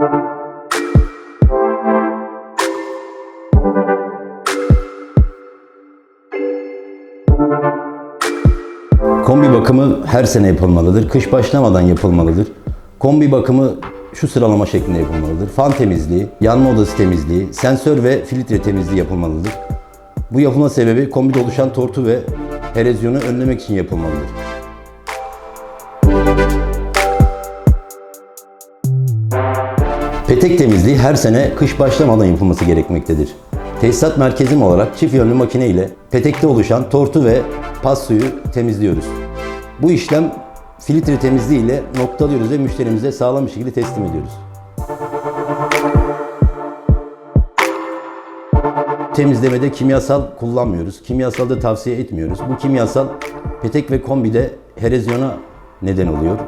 Kombi bakımı her sene yapılmalıdır. Kış başlamadan yapılmalıdır. Kombi bakımı şu sıralama şeklinde yapılmalıdır. Fan temizliği, yanma odası temizliği, sensör ve filtre temizliği yapılmalıdır. Bu yapılma sebebi kombide oluşan tortu ve erozyonu önlemek için yapılmalıdır. Petek temizliği her sene kış başlamadan yapılması gerekmektedir. Tesisat merkezim olarak çift yönlü makine ile petekte oluşan tortu ve pas suyu temizliyoruz. Bu işlem filtre temizliği ile noktalıyoruz ve müşterimize sağlam bir şekilde teslim ediyoruz. Temizlemede kimyasal kullanmıyoruz. Kimyasal da tavsiye etmiyoruz. Bu kimyasal petek ve kombide erozyona neden oluyor.